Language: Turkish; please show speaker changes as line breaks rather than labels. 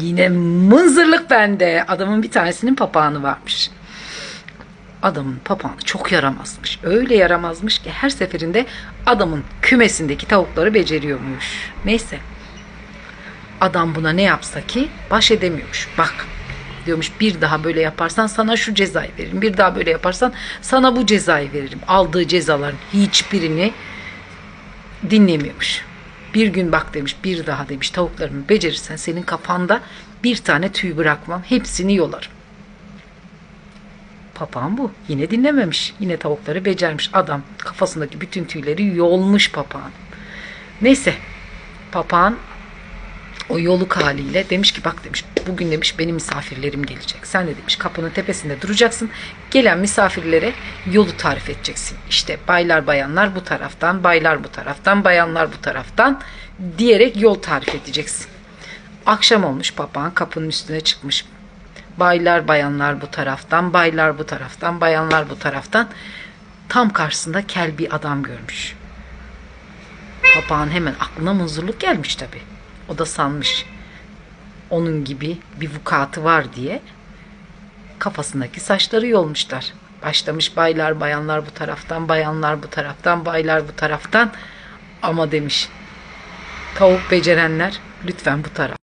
Yine mınzırlık bende. Adamın bir tanesinin papağanı varmış. Adamın papağanı çok yaramazmış. Öyle yaramazmış ki her seferinde adamın kümesindeki tavukları beceriyormuş. Neyse. Adam buna ne yapsa ki baş edemiyormuş. Bak diyormuş bir daha böyle yaparsan sana şu cezayı veririm. Bir daha böyle yaparsan sana bu cezayı veririm. Aldığı cezaların hiçbirini dinlemiyormuş. Bir gün bak demiş bir daha demiş tavuklarımı becerirsen senin kafanda bir tane tüy bırakmam. Hepsini yolarım. Papağan bu. Yine dinlememiş. Yine tavukları becermiş. Adam kafasındaki bütün tüyleri yolmuş papağan. Neyse. Papağan o yoluk haliyle demiş ki bak demiş bugün demiş benim misafirlerim gelecek. Sen de demiş kapının tepesinde duracaksın. Gelen misafirlere yolu tarif edeceksin. İşte baylar bayanlar bu taraftan, baylar bu taraftan, bayanlar bu taraftan diyerek yol tarif edeceksin. Akşam olmuş papağan kapının üstüne çıkmış. Baylar bayanlar bu taraftan, baylar bu taraftan, bayanlar bu taraftan. Tam karşısında kel bir adam görmüş. Papağan hemen aklına muzurluk gelmiş tabi. O da sanmış onun gibi bir vukuatı var diye kafasındaki saçları yolmuşlar. Başlamış baylar bayanlar bu taraftan, bayanlar bu taraftan, baylar bu taraftan. Ama demiş tavuk becerenler lütfen bu taraf.